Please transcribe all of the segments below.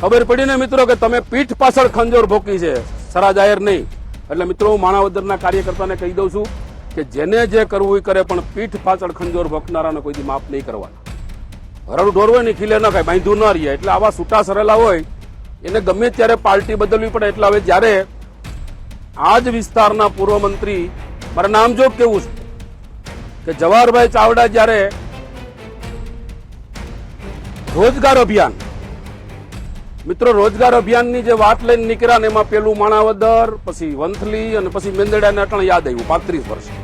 ખબર પડી ને મિત્રો કે તમે પીઠ પાછળ ખંજોર ભોકી છે. સરા જાહેર નહીં. એટલે મિત્રો હું માણાવદરના કાર્યકર્તાને કહી દઉં છું કે જેને જે કરવું એ કરે, પણ પીઠ પાછળ ખંજોર ભોકનારાને કોઈ માફ નહીં કરવાના. હરડું હોય ને ખીલે ન ખાય બાંધ્યું ન રહીએ એટલે આવા છૂટા સરેલા હોય, એને ગમે ત્યારે પાર્ટી બદલવી પડે. એટલે હવે જ્યારે આ જ વિસ્તારના પૂર્વ મંત્રી, મારે નામજોગ કેવું છે, કે જવાહરભાઈ ચાવડા જ્યારે રોજગાર અભિયાન મિત્રો, રોજગાર અભિયાનની જે વાત લઈને નીકળ્યા ને એમાં પેલું માણાવદર, પછી વંથલી અને પછી મેંદડાને અટણ યાદ આવ્યું પાંત્રીસ વર્ષ.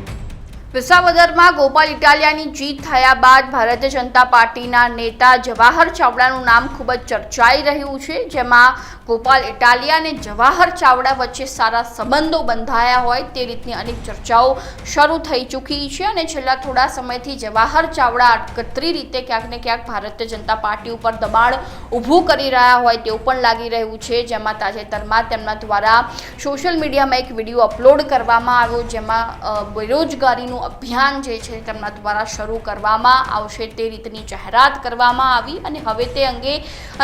વિસાવદરમાં ગોપાલ ઇટાલિયાની જીત થયા બાદ ભારતીય જનતા પાર્ટીના નેતા જવાહર ચાવડાનું નામ ખૂબ જ ચર્ચાઈ રહ્યું છે, જેમાં ગોપાલ ઇટાલિયા અને જવાહર ચાવડા વચ્ચે સારા સંબંધો બંધાયા હોય તે રીતની અનેક ચર્ચાઓ શરૂ થઈ ચૂકી છે અને છેલ્લા થોડા સમયથી જવાહર ચાવડા અટકતરી રીતે ક્યાંક ને ક્યાંક ભારતીય જનતા પાર્ટી ઉપર દબાણ ઊભું કરી રહ્યા હોય તેવું પણ લાગી રહ્યું છે, જેમાં તાજેતરમાં તેમના દ્વારા સોશિયલ મીડિયામાં એક વીડિયો અપલોડ કરવામાં આવ્યો, જેમાં બેરોજગારીનું અભિયાન જે છે તેમના દ્વારા શરૂ કરવામાં આવશે તે રીતની જાહેરાત કરવામાં આવી અને હવે તે અંગે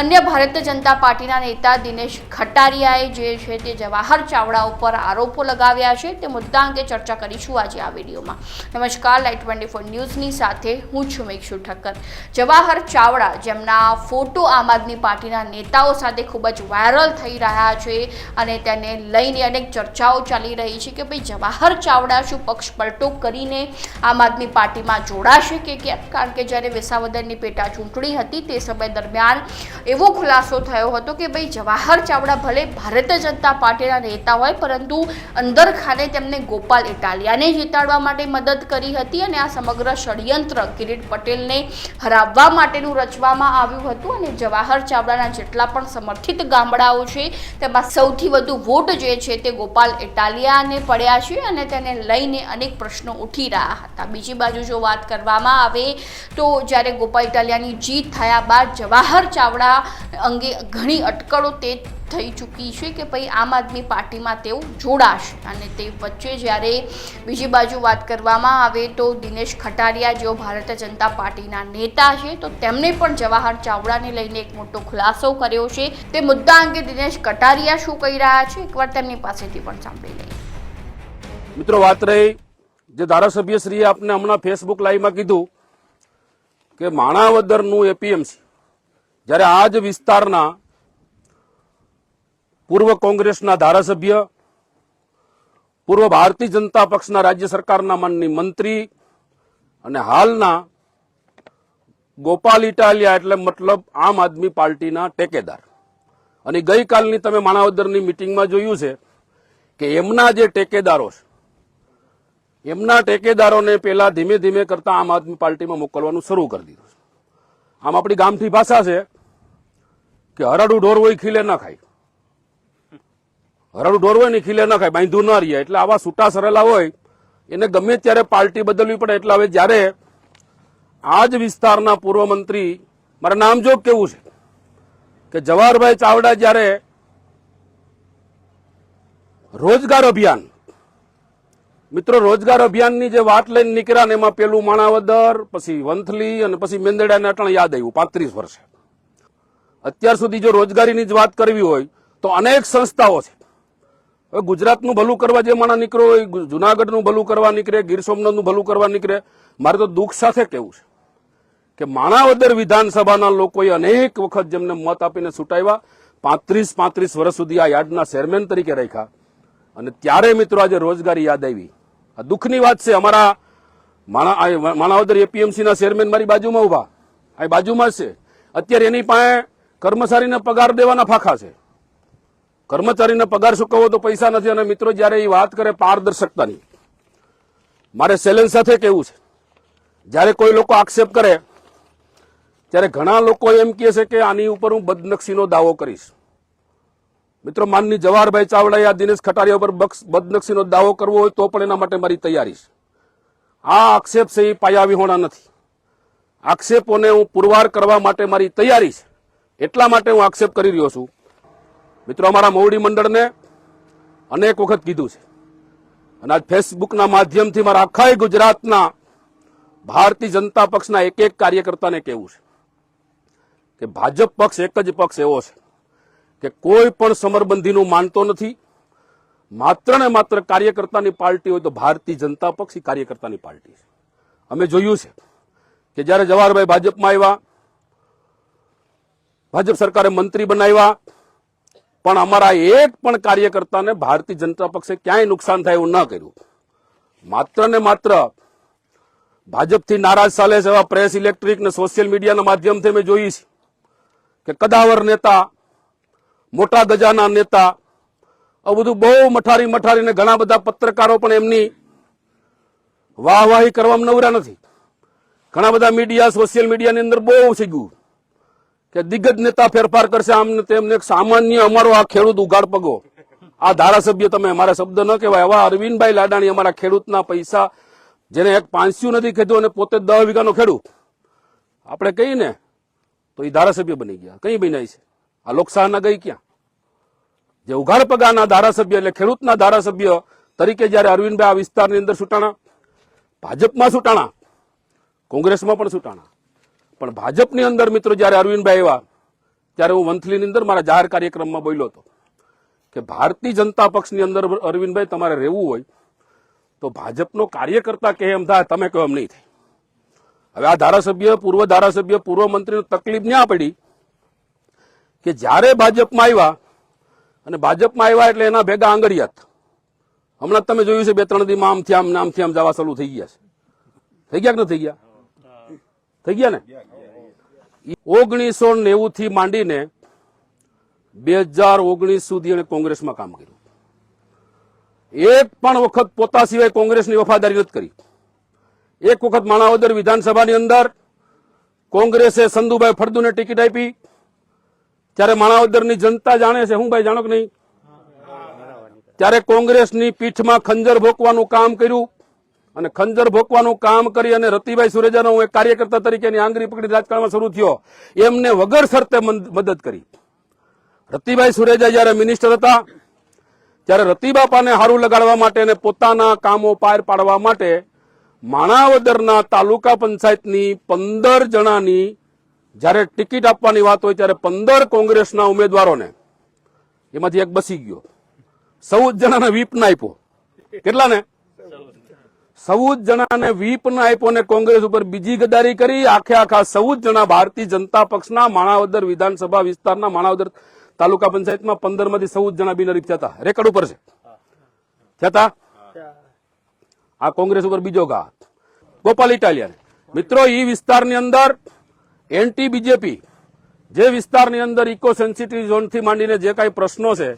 અન્ય ભારતીય જનતા પાર્ટીના નેતા દિનેશ ખટારિયાએ જે છે તે જવાહર ચાવડા ઉપર આરોપો લગાવ્યા છે. તે મુદ્દા અંગે ચર્ચા કરીશું આજે આ વિડીયોમાં. નમસ્કાર લાઈટ ટ્વેન્ટી ફોર ન્યૂઝની સાથે હું છું મેક્ષુ ઠક્કર. જવાહર ચાવડા, જેમના ફોટો આમ આદમી પાર્ટીના નેતાઓ સાથે ખૂબ જ વાયરલ થઈ રહ્યા છે અને તેને લઈને અનેક ચર્ચાઓ ચાલી રહી છે કે ભાઈ જવાહર ચાવડા શું પક્ષ પલટો કરીને આમ આદમી પાર્ટીમાં જોડાશે કે કેમ? કારણ કે જ્યારે વિસાવદરની પેટા ચૂંટણી હતી તે સમય દરમિયાન એવો ખુલાસો થયો હતો કે ભાઈ જવાહર ચાવડા ભલે ભારતીય જનતા પાર્ટીના નેતા હોય, પરંતુ અંદર ખાને તેમને ગોપાલ ઇટાલિયાને જીતાડવા માટે મદદ કરી હતી અને આ સમગ્ર ષડયંત્ર કિરીટ પટેલને હરાવવા માટેનું રચવામાં આવ્યું હતું અને જવાહર ચાવડાના જેટલા પણ સમર્થિત ગામડાઓ છે, તેમાં સૌથી વધુ વોટ જે છે તે ગોપાલ ઇટાલિયાને પડ્યા છે અને તેને લઈને અનેક પ્રશ્નો ઉઠી રહ્યા હતા. બીજી બાજુ જો વાત કરવામાં આવે તો જ્યારે ગોપાલ ઇટાલિયાની જીત થયા બાદ જવાહર ચાવડા અંગે ઘણી અટકળો તે થઈ ચૂકી છે કે ભાઈ આમ આદમી પાર્ટીમાં તેઓ જોડાશે અને તે વચ્ચે જ્યારે બીજી બાજુ વાત કરવામાં આવે તો દિનેશ ખટારિયા, જેઓ ભારતીય જનતા પાર્ટીના નેતા છે, તો તેમણે પણ જવાહર ચાવડાને લઈને એક મોટો ખુલાસો કર્યો છે. તે મુદ્દા અંગે દિનેશ કટારિયા શું કહી રહ્યા છે? એકવાર તેમની પાસેથી પણ સાંભળી લઈએ. મિત્રો, વાત રહી જે ધારાસભ્યશ્રીએ આપને હમણાં ફેસબુક લાઈવમાં કીધું કે માણાવદરનું એપીએમસી જ્યારે આ જ વિસ્તારના પૂર્વ કોંગ્રેસના ધારાસભ્ય, પૂર્વ ભારતીય જનતા પક્ષના રાજ્ય સરકારના માનની મંત્રી અને હાલના ગોપાલ ઇટાલિયા એટલે મતલબ આમ આદમી પાર્ટીના ટેકેદાર. અને ગઈકાલની તમે માણાવદરની મિટિંગમાં જોયું છે કે એમના જે ટેકેદારો છે એમના ટેકેદારોને પેલા ધીમે ધીમે કરતા આમ આદમી પાર્ટીમાં મોકલવાનું શરૂ કરી દીધું છે. આમ આપણી ગામથી ભાષા છે કે હરાડું ઢોર હોય ખીલે ન ખાય. હરાડું ઢોર હોય ને ખીલે ન ખાય બાંધ્યું ન રહીએ. એટલે આવા છૂટા સરેલા હોય, એને ગમે ત્યારે પાર્ટી બદલવી પડે. એટલે હવે જ્યારે આ જ વિસ્તારના પૂર્વ મંત્રી, મારે નામજોગ કેવું છે, કે જવાહરભાઈ ચાવડા જ્યારે રોજગાર અભિયાન મિત્રો, રોજગાર અભિયાનની જે વાત લઈને નીકળ્યા ને એમાં પેલું માણાવદર, પછી વંથલી અને પછી મેંદડાને અટણ યાદ આવ્યું, પાંત્રીસ વર્ષે. અત્યાર સુધી જો રોજગારીની જ વાત કરવી હોય, તો અનેક સંસ્થાઓ છે. હવે ગુજરાતનું ભલું કરવા જે માણા નીકળ્યો હોય જુનાગઢનું ભલું કરવા નીકળે, ગીર સોમનાથનું ભલું કરવા નીકળે, મારે તો દુઃખ સાથે કેવું છે કે માણાવદર વિધાનસભાના લોકોએ અનેક વખત જેમને મત આપીને છૂટાવ્યા પાંત્રીસ પાંત્રીસ વર્ષ સુધી આ યાર્ડના ચેરમેન તરીકે રાખ્યા. અને ત્યારે મિત્રો આજે રોજગારી યાદ આવી. આ દુઃખની વાત છે. અમારા માણા માણાવદર એપીએમસી ના ચેરમેન મારી બાજુમાં ઊભા આ બાજુમાં છે. અત્યારે એની પાસે કર્મચારીને પગાર દેવાના ફાંખા છે. કર્મચારીને પગાર ચૂકવવો તો પૈસા નથી અને મિત્રો જ્યારે એ વાત કરે પારદર્શકતાની, મારે સેલેન સાથે કેવું છે. જ્યારે કોઈ લોકો આક્ષેપ કરે, ત્યારે ઘણા લોકો એમ કહે છે કે આની ઉપર હું બદનક્ષીનો દાવો કરીશ. મિત્રો, માનની જવાહરભાઈ ચાવડાએ આ દિનેશ ખટારિયા ઉપર બદનક્ષીનો દાવો કરવો હોય તો પણ એના માટે મારી તૈયારી છે. આ આક્ષેપ છે એ પાયા વિહોણા નથી. આક્ષેપોને હું પુરવાર કરવા માટે મારી તૈયારી છે. એટલા માટે હું આક્ષેપ કરી રહ્યો છું. મિત્રો, અમારા મોવડી મંડળને અનેક વખત કીધું છે. અને આજ ફેસબુકના માધ્યમથી મારા આખા ગુજરાતના ભારતીય જનતા પક્ષના એક એક કાર્યકર્તાને કહેવું છે કે ભાજપ પક્ષ એક જ પક્ષ એવો છે. કે કોઈ પણ સમરબંધીનું માનતો નથી. માત્ર ને માત્ર કાર્યકર્તાની પાર્ટી હોય તો ભારતીય જનતા પક્ષ એ કાર્યકર્તાની પાર્ટી છે. અમે જોયું છે કે જ્યારે જવાહરભાઈ ભાજપમાં આવ્યા, ભાજપ સરકારે મંત્રી બનાવ્યા, પણ અમારા એક પણ કાર્યકર્તાને ભારતીય જનતા પક્ષે ક્યાંય નુકસાન થાય એવું ન કર્યું. માત્ર ને માત્ર ભાજપથી નારાજ ચાલે છે એવા પ્રેસ ઇલેક્ટ્રિક ને સોશિયલ મીડિયાના માધ્યમથી મેં જોઈ છે કે કદાવર નેતા મોટા ગજાના નેતા. આ બધું બહુ મઠારી મઠારીને ઘણા બધા પત્રકારો પણ એમની વાહવાહી કરવામાં નવરા નથી. ઘણા બધા મીડિયા સોશિયલ મીડિયાની અંદર બહુ થઈ ગયું કે દિગ્ગજ નેતા ફેરફાર કરશે આમને તેમને સામાન્ય અમારો આ ખેડૂત ઉગાડ પગો. આ ધારાસભ્ય તમે અમારા શબ્દ ન કહેવાય. આવા અરવિંદભાઈ લાડાણી અમારા ખેડૂતના પૈસા, જેને એક પાંચસ્યું નથી કીધું અને પોતે દસ વીઘાનો ખેડૂત. આપણે કહીએ ને, તો એ ધારાસભ્ય બની ગયા. કઈ બનાવી છે? આ લોકશાહના ગઈ ક્યાં? જે ઉઘાડ પગાના ધારાસભ્ય એટલે ખેડૂતના ધારાસભ્ય તરીકે જ્યારે અરવિંદભાઈ આ વિસ્તારની અંદર સુટાણા, ભાજપમાં સુટાણા, કોંગ્રેસમાં પણ સુટાણા. પણ ભાજપની અંદર મિત્રો જ્યારે અરવિંદભાઈ આવ્યા, ત્યારે હું વંથલીની અંદર મારા જાહેર કાર્યક્રમમાં બોલ્યો હતો કે ભારતીય જનતા પક્ષની અંદર અરવિંદભાઈ તમારે રહેવું હોય તો ભાજપનો કાર્યકર્તા કહે એમ થાય, તમે કહો એમ નહીં થાય. હવે આ ધારાસભ્ય, પૂર્વ ધારાસભ્ય, પૂર્વ મંત્રીને તકલીફ ન્યા પડી કે જ્યારે ભાજપમાં આવ્યા અને ભાજપમાં આવ્યા એટલે એના ભેગા આંગળિયાત. હમણાં તમે જોયું છે બે, ત્રણ દીમાં આમથી આમ નામથી આમ જવા ચાલુ થઈ ગયા છે. થઈ ગયા કે ન થઈ ગયા? થઈ ગયા ને? ઓગણીસો નેવું થી માંડીને બે હજાર ઓગણીસ સુધી એને કોંગ્રેસમાં કામ કર્યું. એક પણ વખત પોતા સિવાય કોંગ્રેસની વફાદારી નથી કરી. એક વખત માણાવદર વિધાનસભાની અંદર કોંગ્રેસે સંધુભાઈ ફળદુને ટિકિટ આપી. ત્યારે માણાવદરની જનતા જાણે છે, હું ભાઈ જાણો કે નહીં? ત્યારે કોંગ્રેસની પીઠમાં ખંજર ભોકવાનું કામ કર્યું અને ખંજર ભોકવાનું કામ કરી અને રતિભાઈ સુરેજાનો હું એક કાર્યકર્તા તરીકેની આંગળી પકડી રાજકારણમાં શરૂ થયો. એમને વગર શરતે મદદ કરી. રતિભાઈ સુરેજા જયારે મિનિસ્ટર હતા, ત્યારે રતિબાપાને હારું લગાડવા માટે અને પોતાના કામો પાર પાડવા માટે માણાવદરના તાલુકા પંચાયતની પંદર જણાની જ્યારે ટિકિટ આપવાની વાત હોય ત્યારે પંદર કોંગ્રેસના ઉમેદવારોને, એમાંથી એક બસી ગયો. ચૌદ જણાને વીપ ના આપ્યો. કેટલાને? ચૌદ જણાને વીપ ના આપ્યો ને કોંગ્રેસ ઉપર બીજી ગદારી કરી. આખે આખા ચૌદ જણા ભારતીય જનતા પક્ષના માણાવદર વિધાનસભા વિસ્તારના માણાવદર તાલુકા પંચાયતમાં પંદરમાંથી ચૌદ જણા બિનરીફ થયા હતા. રેકર્ડ ઉપર છે. થયા આ કોંગ્રેસ ઉપર બીજો ઘા ગોપાલ ઇટાલિયન. મિત્રો એ વિસ્તારની અંદર એન્ટી બીજેપી જે વિસ્તારની અંદર ઇકો સેન્સિટિવ ઝોનથી માંડીને જે કાંઈ પ્રશ્નો છે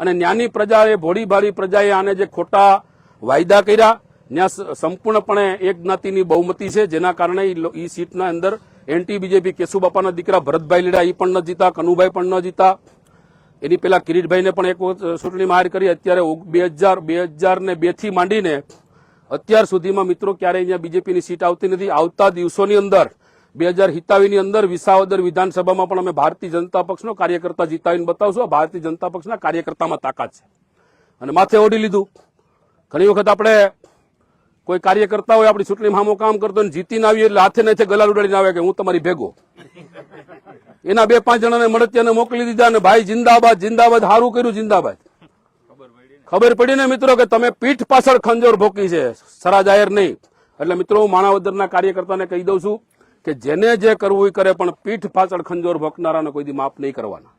અને ન્યાની પ્રજાએ, ભોળીભાળી પ્રજાએ આને જે ખોટા વાયદા કર્યા, ત્યાં સંપૂર્ણપણે એક જ્ઞાતિની બહુમતી છે, જેના કારણે ઈ સીટના અંદર એન્ટી બીજેપી કેશુબાપાના દીકરા ભરતભાઈ લીડા એ પણ ન જીતા, કનુભાઈ પણ ન જીતા. એની પેલા કિરીટભાઈને પણ એક ચૂંટણીમાં હાર કરી. અત્યારે બે હજાર બે હજાર ને બેથી માંડીને અત્યાર સુધીમાં મિત્રો ક્યારેય અહીંયા બીજેપીની સીટ આવતી નથી. આવતા દિવસોની અંદર બે હજાર હિતાવીની અંદર વિસાવદર વિધાનસભામાં પણ અમે ભારતીય જનતા પક્ષનો કાર્યકર્તા જીતાવીને બતાવશું. આ ભારતીય જનતા પક્ષના કાર્યકર્તામાં તાકાત છે. અને માથે ઓઢી લીધું. ઘણી વખત આપણે કોઈ કાર્યકર્તા હોય આપણી ચૂંટણીમાં હામો કામ કરતો ને જીતીને આવીએ એટલે હાથે નાથે ગલાલ ઉડાડીને આવે કે હું તમારી ભેગો. એના બે પાંચ જણાને મળતિયાને મોકલી દીધા અને ભાઈ જિંદાબાદ જિંદાબાદ સારું કર્યું જિંદાબાદ. ખબર પડી ને મિત્રો કે તમે પીઠ પાછળ ખંજોર ભોકી છે. સરા જાહેર નહીં. એટલે મિત્રો હું માણાવદરના કાર્યકર્તાને કહી દઉં છું કે જેને જે કરવું એ કરે પણ પીઠ પાછળ ખંજોર ભોકનારાને કોઈ દી માફ નહીં કરવાના.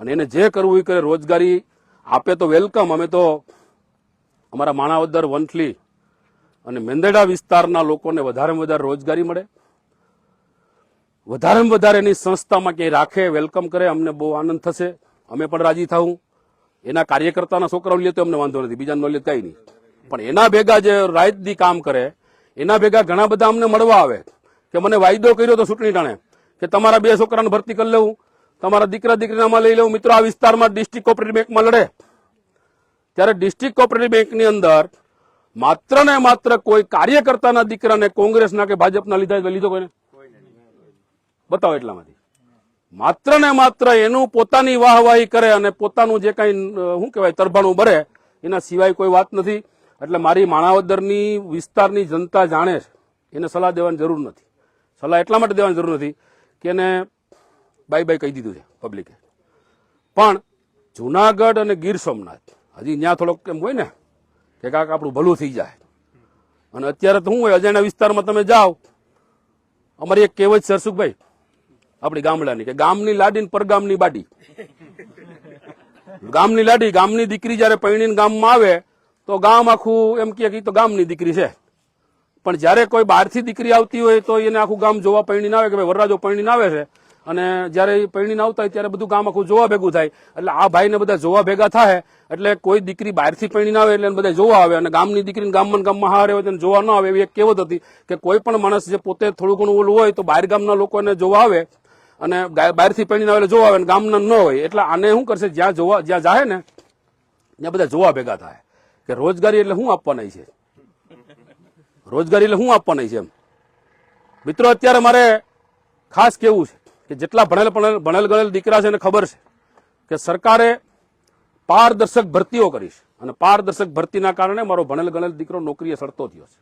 અને એને જે કરવું એ કરે રોજગારી આપે તો વેલકમ. અમે તો અમારા માણાવદર, વંથલી અને મેંદેડા વિસ્તારના લોકોને વધારેમાં વધારે રોજગારી મળે. વધારેમાં વધારે એની સંસ્થામાં ક્યાંય રાખે, વેલકમ કરે, અમને બહુ આનંદ થશે. અમે પણ રાજી થાવું એના કાર્યકર્તાના છોકરાઓ લે તો અમને વાંધો નથી બીજા નો લે કઈ નહીં. પણ એના ભેગા જે રાયતદી કામ કરે, એના ભેગા ઘણા બધા અમને મળવા આવે. કે મને વાયદો કર્યો તો ચૂંટણી ટાણે, કે તમારા બે છોકરાને ભરતી કરી લેવું, તમારા દીકરા દીકરીનામાં લઈ લેવું. મિત્રો, આ વિસ્તારમાં ડિસ્ટ્રિક્ટ કોઓપરેટિવ બેંકમાં લડે. ત્યારે ડિસ્ટ્રિક્ટ કોઓપરેટિવ બેંકની અંદર માત્ર ને માત્ર કોઈ કાર્યકર્તાના દીકરાને કોંગ્રેસના કે ભાજપના લીધા લીધો કોઈને? બતાવો એટલામાંથી. માત્ર ને માત્ર એનું પોતાની વાહવાહી કરે અને પોતાનું જે કઈ શું કહેવાય, તરભાણું ભરે એના સિવાય કોઈ વાત નથી. એટલે મારી માણાવદરની વિસ્તારની જનતા જાણે છે. એને સલાહ દેવાની જરૂર નથી. સલાહ એટલા માટે દેવાની જરૂર નથી કે એને બાય બાય કહી દીધું છે પબ્લિકે પણ જુનાગઢ અને ગીર સોમનાથ, હજી ત્યાં થોડોક એમ હોય ને કે કાંક આપણું ભલું થઈ જાય. અને અત્યારે તો શું હોય, અજાણ્યા વિસ્તારમાં તમે જાઓ, અમારી એક કહેવત સરસુખભાઈ આપણી ગામડાની કે ગામની લાડી ને પરગામની બાડી. ગામની લાડી ગામની દીકરી જયારે પૈણીને ગામમાં આવે, તો ગામ આખું એમ કે તો ગામની દીકરી છે. પણ જ્યારે કોઈ બહારથી દીકરી આવતી હોય તો એને આખું ગામ જોવા પૈણીને આવે કે ભાઈ વરરાજો પૈણીને આવે છે. અને જ્યારે પૈણીને આવતા હોય ત્યારે બધું ગામ આખું જોવા ભેગું થાય. એટલે આ ભાઈને બધા જોવા ભેગા થાય, એટલે કોઈ દીકરી બહારથી પૈણીને આવે એટલે બધા જોવા આવે અને ગામની દીકરીને ગામમાં ગામમાં હારે હોય તેને જોવા ન આવે એવી એક કહેવત હતી કે કોઈ પણ માણસ જે પોતે થોડું ઘણું ઓલું હોય તો બહાર ગામના લોકોને જોવા આવે અને બહારથી પૈણીને આવે જોવા આવે ગામના ન હોય. એટલે આને શું કરશે? જ્યાં જોવા, જ્યાં જાય ને, ત્યાં બધા જોવા ભેગા થાય. કે રોજગારી એટલે શું આપવાની છે? રોજગારી એટલે શું આપવાની છે એમ. મિત્રો, અત્યારે મારે ખાસ કેવું છે કે જેટલા ભણેલ ભણેલ ગણેલ દીકરા છે એને ખબર છે કે સરકારે પારદર્શક ભરતીઓ કરી છે. અને પારદર્શક ભરતીના કારણે મારો ભણેલ ગણેલ દીકરો નોકરીએ સડતો થયો છે.